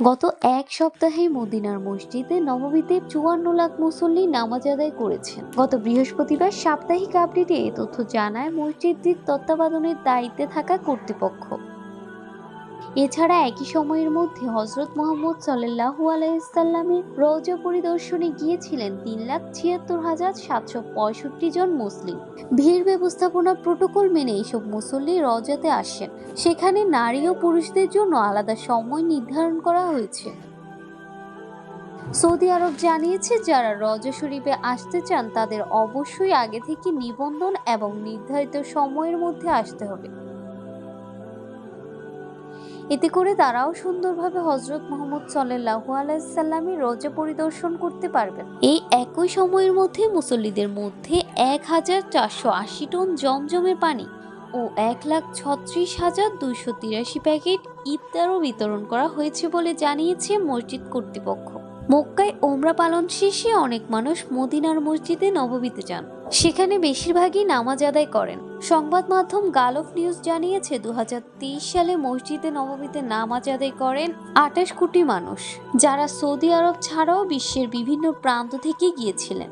গত এক সপ্তাহে মদিনার মসজিদে নবমীতে চুয়ান্ন লাখ মুসল্লি নামাজ আদায় করেছেন। গত বৃহস্পতিবার সাপ্তাহিক আপডেটে এ তথ্য জানায় মসজিদটির তত্ত্বাবধানের দায়িত্বে থাকা কর্তৃপক্ষ। এছাড়া একই সময়ের মধ্যে হজরত মোহাম্মদ সাল্লাহু আলাইসাল্লামের রৌজা পরিদর্শনে গিয়েছিলেন তিন লাখ ছিয়াত্তর হাজার সাতশো পঁয়ষট্টি জন মুসলিম। ভিড় ব্যবস্থাপনা প্রোটোকল মেনে এইসব মুসল্লি রজাতে আসেন। সেখানে নারী ও পুরুষদের জন্য আলাদা সময় নির্ধারণ করা হয়েছে। সৌদি আরব জানিয়েছে, যারা রজা শরীফে আসতে চান, তাদের অবশ্যই আগে থেকে নিবন্ধন এবং নির্ধারিত সময়ের মধ্যে আসতে হবে। এতে করে তারাও সুন্দরভাবে হজরত মোহাম্মদ সাল্লাহু আলাইসাল্লামের রোজা পরিদর্শন করতে পারবেন। এই একই সময়ের মধ্যে মুসল্লিদের মধ্যে এক হাজার চারশো আশি টন জমজমের পানি ও এক লাখ ছত্রিশ হাজার দুইশো তিরাশি প্যাকেট ইফতারও বিতরণ করা হয়েছে বলে জানিয়েছে মসজিদ কর্তৃপক্ষ। মক্কায় ওমরা পালন শেষে অনেক মানুষ মদিনার মসজিদে নববীতে যান। সেখানে বেশিরভাগই নামাজ আদায় করেন। সংবাদ মাধ্যম গালফ নিউজ জানিয়েছে দু হাজার তেইশ সালে মসজিদে নববীতে নামাজ আদায় করেন আটাশ কোটি মানুষ, যারা সৌদি আরব ছাড়াও বিশ্বের বিভিন্ন প্রান্ত থেকে গিয়েছিলেন।